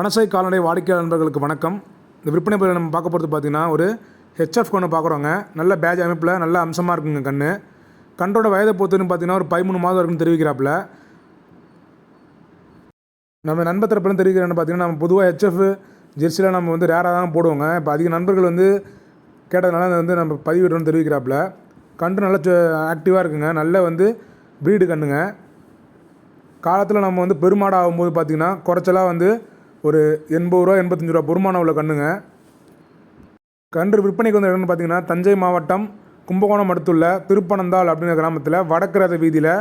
மனசை கால்நடை வாடிக்கையாளர் நண்பர்களுக்கு வணக்கம். இந்த விற்பனை பொருள் நம்ம பார்க்க போகிறது பார்த்தீங்கன்னா ஒரு ஹெச்எஃப் கண்ணு பார்க்குறோங்க. நல்ல பேஜ் அமைப்பில் நல்ல அம்சமாக இருக்குங்க கண்ணு. கன்றோட வயதை பொறுத்துன்னு பார்த்தீங்கன்னா ஒரு பதிமூணு மாதம் இருக்குன்னு தெரிவிக்கிறாப்புல. நம்ம நண்பர் தரப்புல தெரிவிக்கிறேன்னு பார்த்தீங்கன்னா நம்ம பொதுவாக ஹெச்எஃப் ஜெர்சியில் நம்ம வந்து ரேராக தான் போடுவோங்க. இப்போ அதிக நண்பர்கள் வந்து கேட்டதுனால அதை வந்து நம்ம பதிவிடுறோம்னு தெரிவிக்கிறாப்புல. கன்று நல்லா ஆக்டிவாக இருக்குங்க. நல்ல வந்து ப்ரீடு கண்ணுங்க. காலத்தில் நம்ம வந்து பெருமாடு ஆகும்போது பார்த்திங்கன்னா குறைச்சலாக வந்து ஒரு எண்பது ரூபா எண்பத்தஞ்சு ரூபா பெருமானம் உள்ள கண்ணுங்க. கன்று விற்பனைக்கு வந்த இடம்னு பார்த்தீங்கன்னா தஞ்சை மாவட்டம் கும்பகோணம் அடுத்துள்ள திருப்பனந்தாள் அப்படிங்கிற கிராமத்தில் வடக்கரத வீதியில்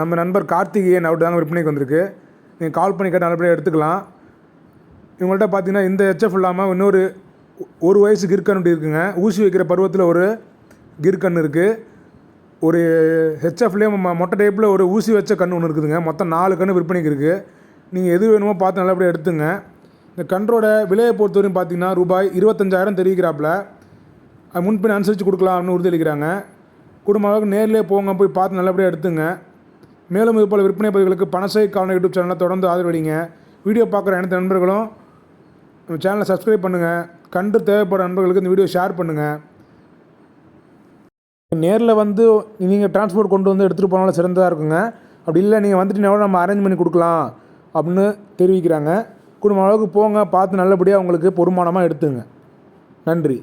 நம்ம நண்பர் கார்த்திகேயன் அவர்கிட்ட தாங்க விற்பனைக்கு வந்திருக்கு. நீங்கள் கால் பண்ணி கேட்டு நல்லபடியாக எடுத்துக்கலாம். இவங்கள்ட்ட பார்த்தீங்கன்னா இந்த எச்எஃப் இல்லாமல் இன்னொரு ஒரு வயசு கிர்கன்னு இருக்குங்க. ஊசி வைக்கிற பருவத்தில் ஒரு கிர்கன் இருக்குது ஒரு ஹெச்எஃப்லேயே மொட்டை டைப்பில் ஒரு ஊசி வச்ச கன்று ஒன்று இருக்குதுங்க. மொத்தம் நாலு கன்று விற்பனைக்கு இருக்குது நீங்கள் எது வேணுமோ பார்த்து நல்லபடியாக எடுத்துங்க. இந்த கன்றோட விலையை பொறுத்தவரையும் பார்த்தீங்கன்னா ரூபாய் இருபத்தஞ்சாயிரம் தெரிவிக்கிறாப்புல. அது முன்பின் அனுசரித்து கொடுக்கலாம்னு உறுதியளிக்கிறாங்க. குடும்ப அளவுக்கு நேர்லேயே போங்க போய் பார்த்து நல்லபடியாக எடுத்துங்க. மேலும் இதுபோல் விற்பனை பதிவுகளுக்கு பணசை காலனி யூடியூப் சேனலை தொடர்ந்து ஆதரவடிங்க வீடியோ பார்க்குற அனைத்து நண்பர்களும் நம்ம சேனலை சப்ஸ்கிரைப் பண்ணுங்கள் கண்டு தேவைப்படுற நண்பர்களுக்கு இந்த வீடியோ ஷேர் பண்ணுங்கள் நேரில் வந்து நீங்கள் டிரான்ஸ்போர்ட் கொண்டு வந்து எடுத்துகிட்டு போனாலும் சிறந்ததாக இருக்குங்க. அப்படி இல்லை நீங்கள் வந்துட்டு நம்ம அரேஞ்ச் பண்ணி கொடுக்கலாம். அப்படின்னு தெரிவிக்கிறாங்க. குடும்ப அளவுக்கு போங்க பார்த்து நல்லபடியாக உங்களுக்கு பொறுமானமாக எடுத்துங்க. நன்றி.